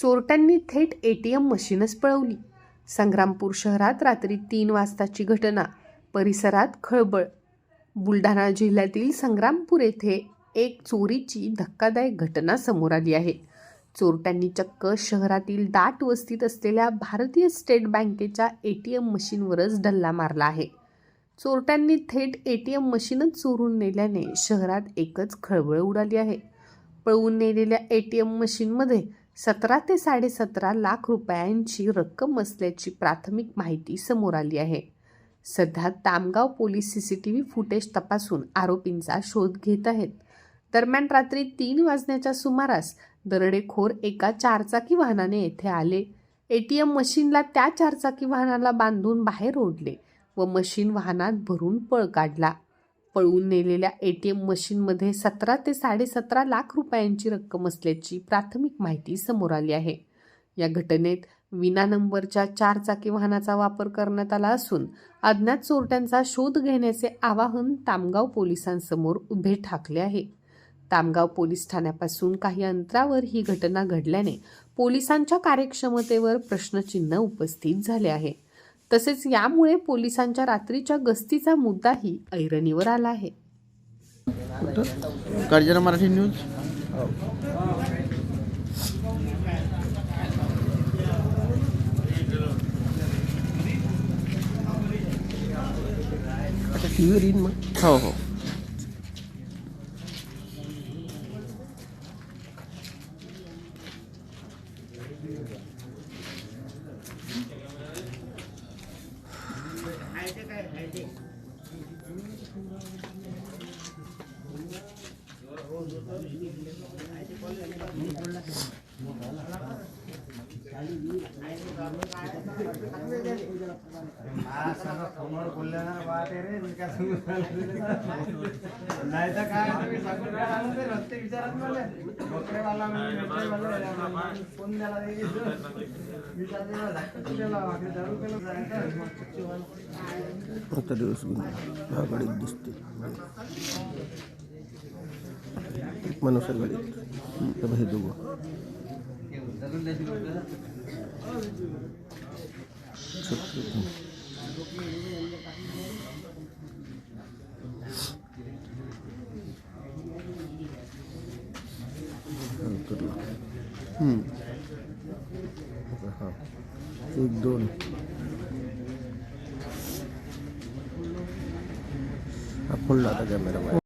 चोरट्यांनी थेट ए T M मशीनच पळवली. संग्रामपूर शहरात रात्री तीन वाजताची घटना. परिसरात खळबळ. बुलढाणा जिल्ह्यातील संग्रामपूर येथे एक चोरीची धक्कादायक घटना समोर आली आहे. चोरट्यांनी चक्क शहरातील दाट वस्तीत असलेल्या भारतीय स्टेट बँकेच्या ए टी एम मशीनवरच डल्ला मारला आहे. चोरट्यांनी थेट ए टी एम मशीनच चोरून नेल्याने शहरात एकच खळबळ उडाली आहे. पळवून नेलेल्या ए टी एम मशीनमध्ये सतरा ते साडेसतरा लाख रुपयांची रक्कम असल्याची प्राथमिक माहिती समोर आली आहे. सध्या Tamgaon police C C T V footage तपासून आरोपींचा शोध घेत आहेत. दरम्यान रात्री तीन वाजण्याच्या सुमारास दरडेखोर एका चारचाकी वाहनाने येथे आले. ए टी एम मशीनला त्या चारचाकी वाहनाला बांधून बाहेर ओढले व मशीन वाहनात भरून पळ काढला. पळवून नेलेल्या ए टी एम मशीनमध्ये सतरा ते साडेसतरा लाख रुपयांची रक्कम असल्याची प्राथमिक माहिती समोर आली आहे. या घटनेत विना नंबरच्या चारचाकी वाहनाचा वापर करण्यात आला असून अज्ञात चोरट्यांचा शोध घेण्याचे आवाहन तामगाव पोलिसांसमोर उभे ठाकले आहे. तामगाव पोलीस ठाण्यापासून काही अंतरावर ही घटना घडल्याने पोलिसांच्या कार्यक्षमतेवर प्रश्नचिन्ह उपस्थित झाले आहे. तसेच यामुळे पोलिसांच्या रात्रीच्या गस्तीचा मुद्दाही ऐरणीवर आला आहे. मराठी न्यूज टी येईन मग. हो हो. Gracias. नाही तर काय तुम्ही सगळं आणून ते रस्ते विचारत मला बकरेवाला म्हणजे फोन द्यायला आता दिवस गाडीत दिसते. मनोसर गाडीत. हे दोघं. एक दोन हा फुल आता कॅमेरा